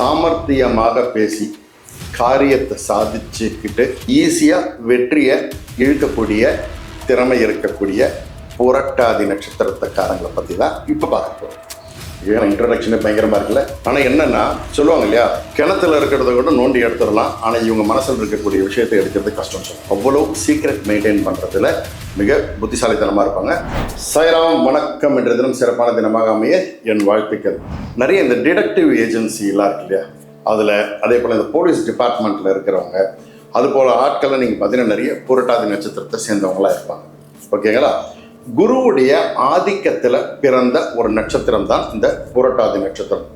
சாமர்த்தியமாக பேசி காரியத்தை சாதிச்சுக்கிட்டு ஈஸியாக வெற்றியை இழுக்கக்கூடிய திறமை இருக்கக்கூடிய புரட்டாதி நட்சத்திரத்துக்காரங்களை பற்றி தான் இப்போ பார்க்க போகிறோம் ஏன்னா இன்ட்ரடக்ஷனே பயங்கரமாக இருக்குல்ல? ஆனால் என்னென்னா சொல்லுவாங்க இல்லையா? கிணத்துல இருக்கிறத கூட நோண்டி எடுத்துடலாம். ஆனால் இவங்க மனசில் இருக்கக்கூடிய விஷயத்தை எடுக்கிறது கஷ்டம் சொல்லும் அவ்வளோ சீக்ரெட் மெயின்டைன் பண்ணுறதுல மிக புத்திசாலித்தனமாக இருப்பாங்க. சைராம் வணக்கம் என்ற தினம் சிறப்பான தினமாக அமைய என் வாழ்த்துக்கள். நிறைய இந்த டிடக்டிவ் ஏஜென்சிலாம் இருக்கு இல்லையா? அதில் அதே போல் இந்த போலீஸ் டிபார்ட்மெண்ட்டில் இருக்கிறவங்க அது போல் ஆட்களை நீங்கள் பார்த்தீங்கன்னா நிறைய புரட்டாதி நட்சத்திரத்தை சேர்ந்தவங்களாம் இருப்பாங்க. ஓகேங்களா குருவுடைய ஆதிக்கத்தில் பிறந்த ஒரு நட்சத்திரம் தான் இந்த புரட்டாதி நட்சத்திரம்.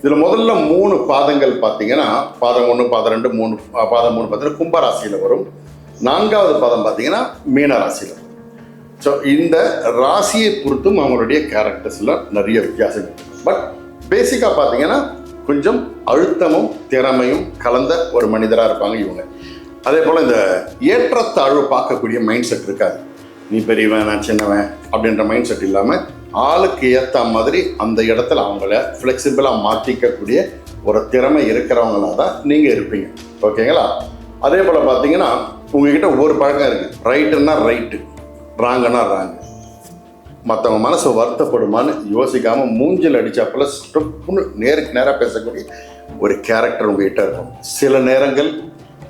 இதில் முதல்ல மூணு பாதங்கள் பார்த்தீங்கன்னா பாதம் ஒன்று பாதம் ரெண்டு மூணு பாதம் மூணு பார்த்தீங்கன்னா கும்பராசியில் வரும். நான்காவது பாதம் பார்த்தீங்கன்னா மீன ராசியில் வரும். ஸோ இந்த ராசியை பொறுத்தும் அவங்களுடைய கேரக்டர்ஸில் நிறைய வித்தியாசம் பட் பேசிக்காக பார்த்தீங்கன்னா கொஞ்சம் அழுத்தமும் திறமையும் கலந்த ஒரு மனிதராக இருப்பாங்க இவங்க. அதே போல் இந்த ஏற்றத்தாழ்வு பார்க்கக்கூடிய மைண்ட் செட் இருக்காது. நீ பெரியவன் நான் சின்னவன் அப்படின்ற மைண்ட் செட் இல்லாமல் ஆளுக்கு ஏற்ற மாதிரி அந்த இடத்துல அவங்கள ஃப்ளெக்சிபிளாக மாற்றிக்கக்கூடிய ஒரு திறமை இருக்கிறவங்களா தான் நீங்கள் இருப்பீங்க. ஓகேங்களா அதே போல் பார்த்தீங்கன்னா உங்ககிட்ட ஒவ்வொரு பழக்கம் இருக்குது ரைட்டுன்னா ரைட்டு ராங்குன்னா ராங்கு மற்றவங்க மனசு வருத்தப்படுமான்னு யோசிக்காமல் மூஞ்சில் அடித்தாப்பில் ஸ்டெப்புன்னு நேருக்கு நேராக பேசக்கூடிய ஒரு கேரக்டர் உங்ககிட்ட இருக்கும். சில நேரங்கள்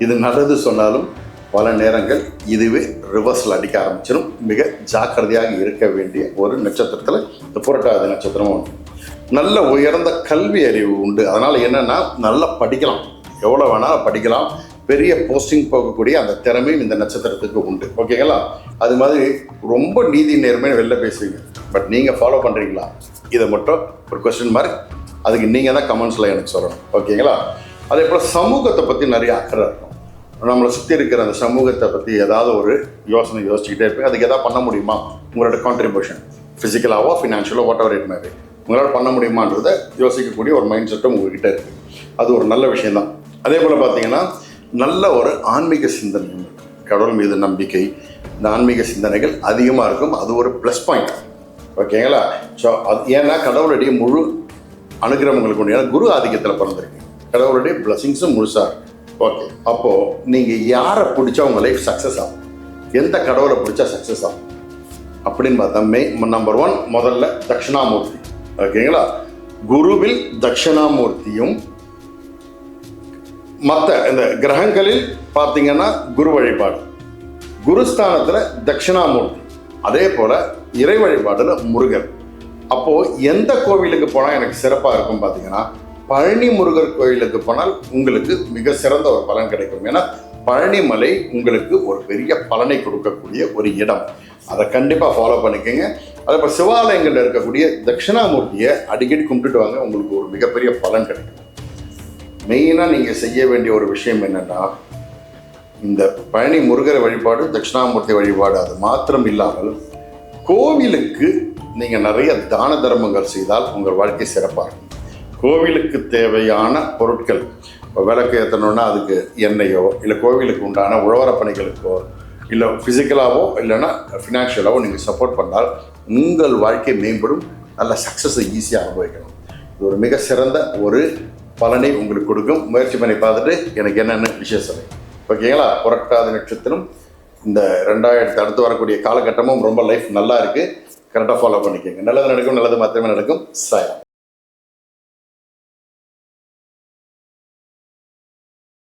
இது நல்லது சொன்னாலும் பல நேரங்கள் இதுவே ரிவர்ஸில் அடிக்க ஆரம்பிச்சிடும் மிக ஜாக்கிரதையாக இருக்க வேண்டிய ஒரு நட்சத்திரத்தில் இந்த புரட்டாதி நட்சத்திரம் உண்டு. நல்ல உயர்ந்த கல்வி அறிவு உண்டு. அதனால் என்னென்னா நல்லா படிக்கலாம். எவ்வளோ வேணாலும் படிக்கலாம். பெரிய போஸ்டிங் போகக்கூடிய அந்த திறமையும் இந்த நட்சத்திரத்துக்கு உண்டு. ஓகேங்களா அது மாதிரி ரொம்ப நீதி நேர்மையை வெளில பேசுவீங்க. பட் நீங்கள் ஃபாலோ பண்ணுறீங்களா இதை மட்டும் ஒரு கொஸ்டின் மார்க் அதுக்கு நீங்கள் தான் கமெண்ட்ஸில் எனக்கு சொல்லணும். ஓகேங்களா அதே போல் சமூகத்தை பற்றி நிறைய அக்கறை இருக்கும் நம்மளை சுற்றி இருக்கிற அந்த சமூகத்தை பற்றி ஏதாவது ஒரு யோசனை யோசிச்சுக்கிட்டே இருப்பேன். அதுக்கு எதாவது பண்ண முடியுமா? உங்களோட கான்ட்ரிபியூஷன் ஃபிசிக்கலாவோ ஃபினான்ஷியலோ வாட் எவர் இட் மேபி உங்களால் பண்ண முடியுமான்றதை யோசிக்கக்கூடிய ஒரு மைண்ட் செட்டும் உங்ககிட்ட இருக்குது அது ஒரு நல்ல விஷயந்தான் அதே போல் பார்த்தீங்கன்னா நல்ல ஒரு ஆன்மீக சிந்தனை. கடவுள் மீது நம்பிக்கை இந்த ஆன்மீக சிந்தனைகள் அதிகமாக இருக்கும். அது ஒரு ப்ளஸ் பாயிண்ட் ஓகேங்களா ஸோ அது ஏன்னா கடவுளுடைய முழு அனுகிரகம் உங்களுக்கு உண்டு ஏன்னா குரு ஆதிக்கத்தில் பிறந்திருக்கு. கடவுளுடைய பிளஸிங்ஸும் முழுசாக இருக்குது ஓகே அப்போது நீங்கள் யாரை பிடிச்சா உங்க லைஃப் சக்ஸஸ் ஆகும்? எந்த கடவுளை பிடிச்சா சக்ஸஸ் ஆகும்? அப்படின்னு பார்த்தா மே நம்பர் ஒன் முதல்ல தட்சிணாமூர்த்தி. ஓகேங்களா? குருவில் தட்சிணாமூர்த்தியும் மற்ற இந்த கிரகங்களில் பார்த்தீங்கன்னா குரு வழிபாடு. குருஸ்தானத்தில் தட்சிணாமூர்த்தி. அதே போல் இறை வழிபாடுல முருகர் அப்போது எந்த கோவிலுக்கு போனால் எனக்கு சிறப்பாக இருக்கும் பார்த்தீங்கன்னா பழனி முருகர் கோயிலுக்கு போனால் உங்களுக்கு மிக சிறந்த ஒரு பலன் கிடைக்கும். ஏன்னா பழனிமலை உங்களுக்கு ஒரு பெரிய பலனை கொடுக்கக்கூடிய ஒரு இடம். அதை கண்டிப்பாக ஃபாலோ பண்ணிக்கோங்க. அதே இப்போ சிவாலயங்களில் இருக்கக்கூடிய தட்சிணாமூர்த்தியை அடிக்கடி கும்பிட்டுட்டு வாங்க உங்களுக்கு ஒரு மிகப்பெரிய பலன் கிடைக்கும். மெயினாக நீங்கள் செய்ய வேண்டிய ஒரு விஷயம் என்னென்னா இந்த பழனி முருகர் வழிபாடு தட்சிணாமூர்த்தி வழிபாடு அது மாத்திரம் இல்லாமல் கோவிலுக்கு நீங்கள் நிறைய தான தர்மங்கள் செய்தால் உங்கள் வாழ்க்கை சிறப்பாக இருக்கும். கோவிலுக்கு தேவையான பொருட்கள். இப்போ விளக்கு ஏற்றணுன்னா அதுக்கு எண்ணெயோ இல்லை கோவிலுக்கு உண்டான உழவர பணிகளுக்கோ இல்லை ஃபிசிக்கலாகவோ இல்லைன்னா ஃபினான்ஷியலாகவோ நீங்கள் சப்போர்ட் பண்ணால் உங்கள் வாழ்க்கை மேம்படும். நல்ல சக்ஸஸை ஈஸியாக அனுபவிக்கணும் இது ஒரு மிக சிறந்த ஒரு பலனை உங்களுக்கு கொடுக்கும். முயற்சி பண்ணி பார்த்துட்டு எனக்கு என்னென்ன விசேஷம். ஓகேங்களா? புரட்டாத நட்சத்திரம். இந்த ரெண்டாயிரத்து அடுத்து வரக்கூடிய காலகட்டமும் ரொம்ப லைஃப் நல்லா இருக்குது கரெக்டாக ஃபாலோ பண்ணிக்கோங்க. நல்லது நடக்கும் நல்லது மாத்திரமே நடக்கும். சாயம்